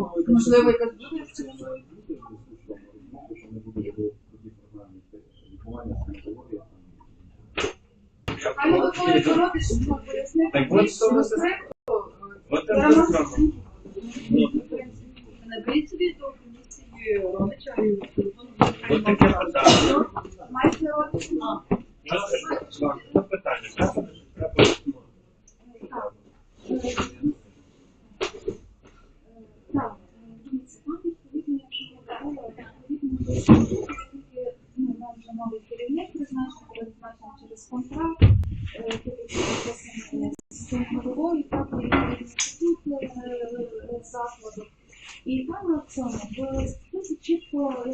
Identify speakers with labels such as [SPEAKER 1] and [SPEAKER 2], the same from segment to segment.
[SPEAKER 1] Ну, можливо, якась буде чи можливо. Хай не виходить дороги, щоб ну, пояснити.
[SPEAKER 2] Так от
[SPEAKER 1] більш
[SPEAKER 2] що ви
[SPEAKER 1] конкретно.
[SPEAKER 2] От
[SPEAKER 1] Зараз
[SPEAKER 2] це
[SPEAKER 1] можна-
[SPEAKER 2] саме.
[SPEAKER 3] Наберіть собі до комісії родича і
[SPEAKER 2] таке питання.
[SPEAKER 1] Маєте родичів?
[SPEAKER 2] Питання. Треба- треба письмо.
[SPEAKER 1] Так. Так, дивіться, там відповідно, якщо я говорила, відповідно, оскільки, ну, нам вже новий керівник призначений через контракт, з головою, так, і інститут закладу. І там на цьому в статуті чітко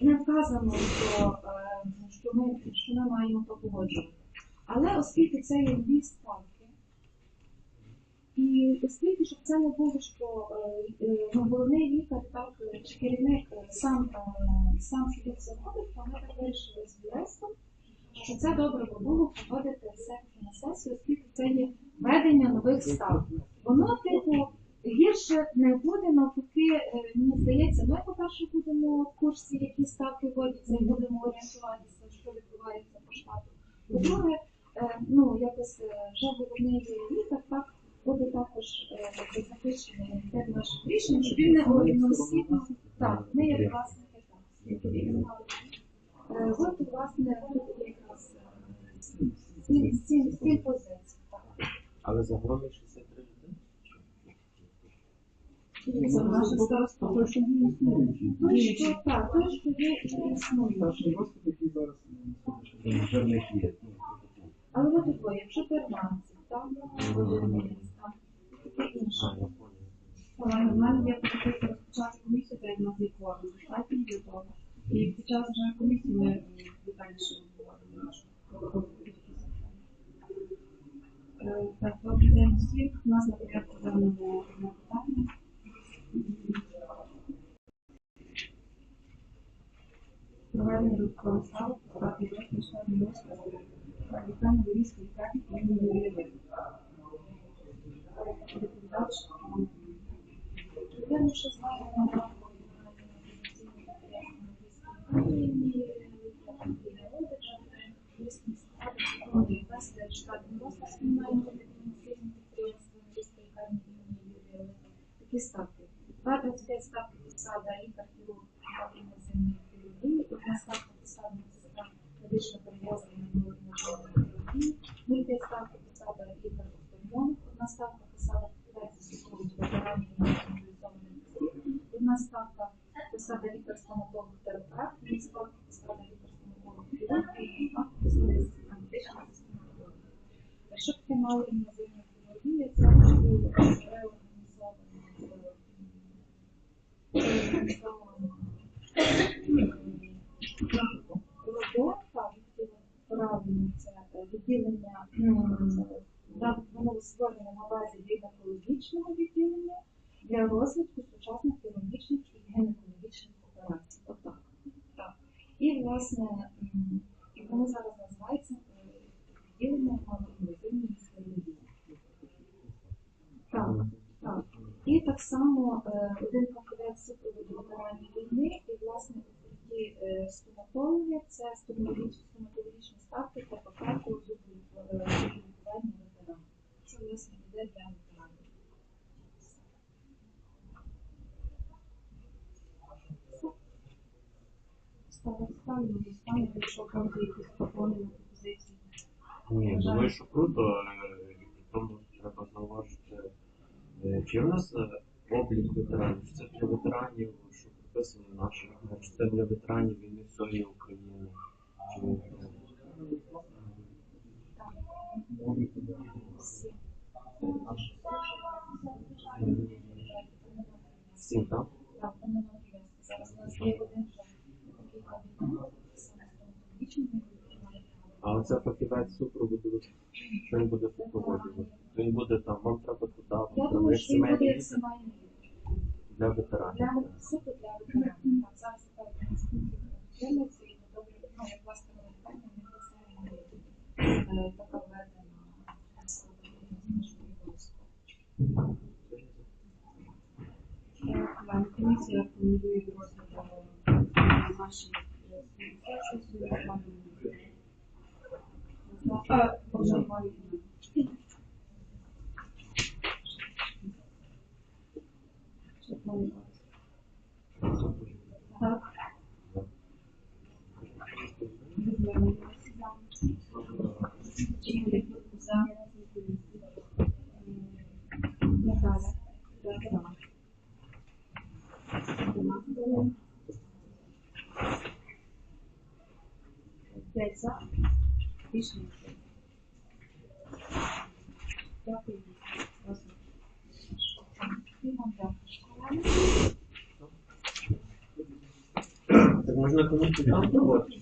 [SPEAKER 1] не вказано, що, е, що, ми, що ми маємо погоджувати. Але оскільки це є дві ставки, і оскільки, щоб це не було, що е, е, ну, головний лікар, так, чи керівник сам, сам це робить, то ми так вирішили з юристом, що це добре би було проводити все-таки на сесію, оскільки це є ведення нових ставок. Воно, типу, гірше не буде, навпаки, е, мені здається, ми, по-перше, будемо в курсі, які ставки вводяться, і будемо орієнтуватися, що відбувається по штату. По-друге, е, ну, якось е, вже головний лікар, так, буде також захищений від наших рішень, щоб він не одноосібно, так, ми як власники, так, От, власне, сім, позицій.
[SPEAKER 2] Але загалом 63 людини?
[SPEAKER 1] Той, що так, той, що є і існує. Але ви такої, якщо 15, там, таке інше.
[SPEAKER 3] В мене є пропозиція розпочати комісію, та нас є кворум, достатньо для того. І під час вже комісії ми м, детальніше обговоримо нашу роботу. Е, Так, добрий день всім. У нас на порядку денному одне питання. Проведення додаткових ставок, подати дошки, члени розпису, лікарні вирізки, техніки, імені Юрії Доповідач, м,
[SPEAKER 1] Я лише знаю на базі гінекологічного відділення для розвитку сучасних хірургічних і гінекологічних операцій. Отак. Так. І, власне, і воно зараз називається е, відділення малоінвазивної хірургії. Так, так. І так само е, один фахівець супроводу ветеранів війни, і власне е, стоматологи, це стоматологічні ставки та покарку зуболікування ветеранів. Це власне буде для ветеранів.
[SPEAKER 3] ставимо ставимо, якісь пропозиції.
[SPEAKER 2] Ні, думаю, що круто, е, при тому треба зауважити, е, чи в нас е, облік ветеранів, чи це для ветеранів, що прописано наших, чи це для ветеранів війни всієї України. Чи...
[SPEAKER 1] Всі.
[SPEAKER 2] Всім, так?
[SPEAKER 1] Так, вони нам
[SPEAKER 2] А оце фахівець супроводу, що він буде супроводжувати? Він буде там, вам треба туди, вам
[SPEAKER 1] Я
[SPEAKER 2] треба
[SPEAKER 1] думаю,
[SPEAKER 2] як
[SPEAKER 1] що він буде
[SPEAKER 2] сімейний
[SPEAKER 1] як
[SPEAKER 2] лікар
[SPEAKER 1] сімейний
[SPEAKER 2] для ветеранів.
[SPEAKER 1] Для суто для ветеранів. Так, зараз так інститут підтримується і добре, ну, як власне лікарня, в них все е, така введена. Е,
[SPEAKER 3] комісія рекомендує розгляду е, наші е, сесії свої плани. А, обживаю. Що плани? Так. Відмовляю. Чоловік за. Наталя. За. П'ять за. Рішення. Дякую.
[SPEAKER 2] Так можна комусь підготувати.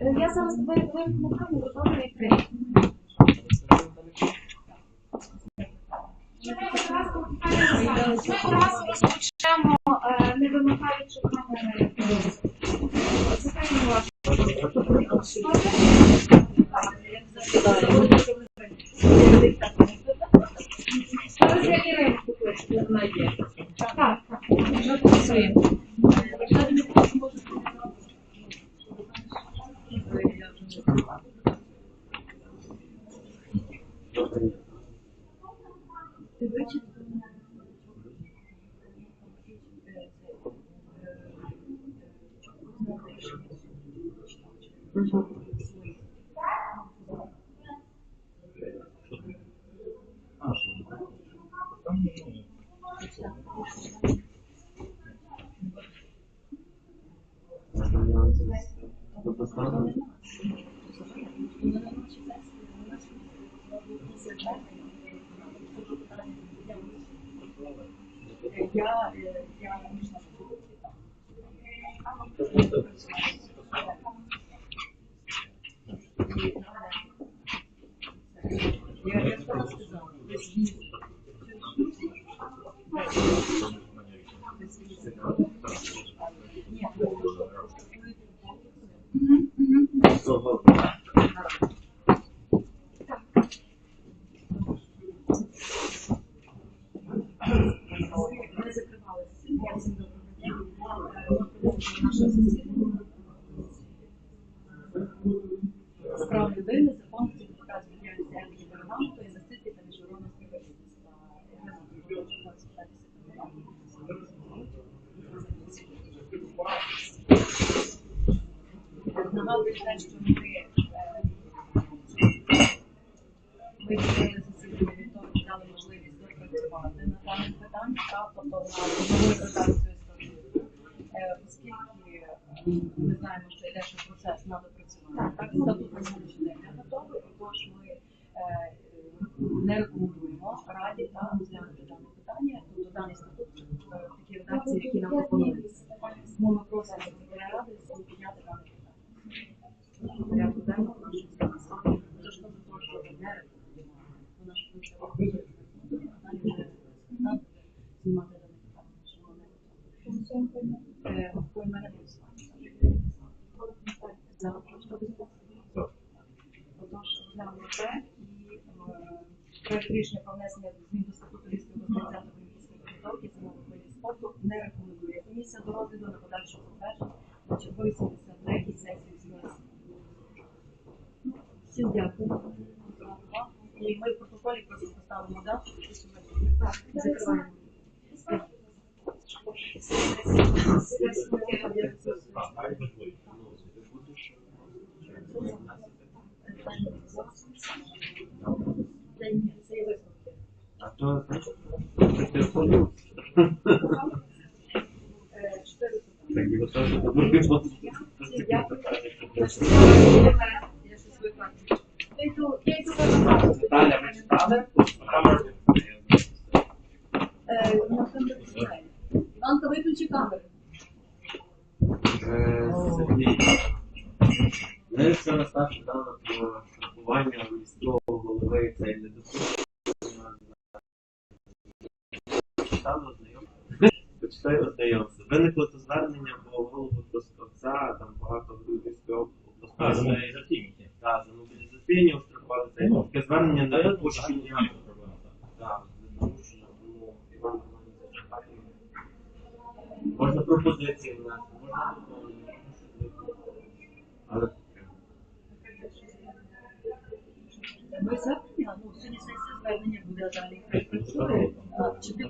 [SPEAKER 1] Е, Я зараз вимкну камеру, добре, Ми одразу розпочнемо, е, не. Закриємо вашу. Зараз я
[SPEAKER 3] Значить, Угу. Справ людини, закон сертифікації діяльності Англії парламенту, інвестицій та міжнародного співробітництва. Нагадую те, що ми знаємо, що йде ще процес на допрацювання, так статут на сьогоднішній день не готовий, тож ми е, е, не рекомендуємо раді та розглянути дане питання, тобто даний статут такі редакції, які нам пропонують. Тому ми просимо ради підняти дане питання. Порядку денного нашої сесії. Тож ми того, що не рекомендуємо. Вона ж дуже робить. Вона не нам знімати дане питання, що вона не готова. Е, в мене голосування. За що Отож, розглянемо це і е, проект рішення про внесення змін до статуту Львівської обласної центру олімпійської підготовки зимових видів спорту не рекомендує. Комісія до розгляду на подальше затвердження на черговій 73 сесії з'їзду. Всім дякую. І ми в протоколі просто поставимо дату, сьогодні закриваємо. Є висновки.
[SPEAKER 2] А то,
[SPEAKER 3] питання.
[SPEAKER 2] Так, його теж обов'язково.
[SPEAKER 3] Всім дякую. Я ще свою карту.
[SPEAKER 1] Я йду, я йду вимикати.
[SPEAKER 2] Наталя, ви читали?
[SPEAKER 3] Іванка, виключи камеру.
[SPEAKER 2] Е, Сергій. Ми вчора старші дали про штрафування міського коли це почитаю ознайомство. Виникло це звернення, бо голову Трускавця, там багато Львівської області.
[SPEAKER 4] за.
[SPEAKER 2] Так, за мобілізаційні острахували це. Таке звернення на допущення.
[SPEAKER 4] Так,
[SPEAKER 2] допущення, тому
[SPEAKER 3] Іван Романович, можна пропозиції внести, можна. Буде далі.
[SPEAKER 2] Тобто,
[SPEAKER 3] Чи ти